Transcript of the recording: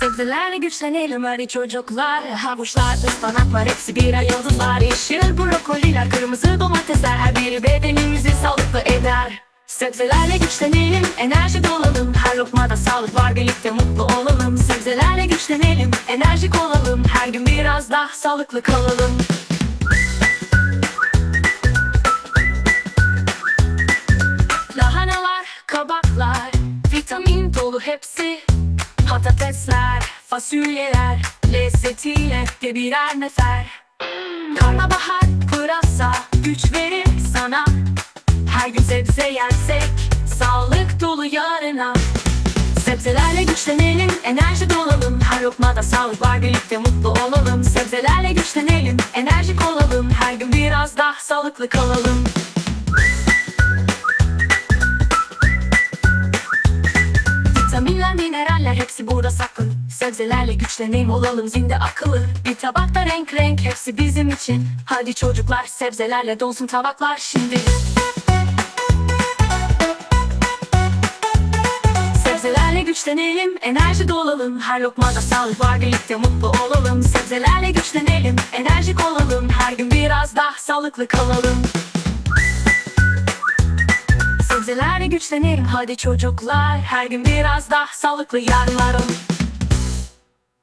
Sebzelerle güçlenelim hadi çocuklar. Havuçlar, ıspanaklar hepsi birer yıldızlar. Yeşil brokoliler, kırmızı domatesler. Her biri bedenimizi sağlıklı eder. Sebzelerle güçlenelim, enerji dolalım Her lokmada sağlık var, birlikte mutlu olalım. Sebzelerle güçlenelim, enerjik olalım. Her gün biraz daha sağlıklı kalalım. Lahanalar, kabaklar, vitamin dolu hepsi Patatesler, fasulyeler, lezzetiyle de birer nefer. Karnabahar, pırasa, güç verir sana. Her gün sebze yersek, sağlık dolu yarına. Sebzelerle güçlenelim, enerji dolalım Her lokmada sağlık var, birlikte mutlu olalım. Sebzelerle güçlenelim, enerjik olalım Her gün biraz daha sağlıklı kalalım. Vitaminler, mineraller hepsi burada saklı Sebzelerle güçlenelim olalım zinde akıllı. Bir tabakta renk renk hepsi bizim için. Hadi çocuklar sebzelerle dolsun tabaklar şimdi. Sebzelerle güçlenelim, enerji dolalım. Her lokmada sağlık var, birlikte mutlu olalım. Sebzelerle güçlenelim, enerjik olalım. Her gün biraz daha sağlıklı kalalım Sebzelerle güçlenelim hadi çocuklar Her gün biraz daha sağlıklı yarınlarım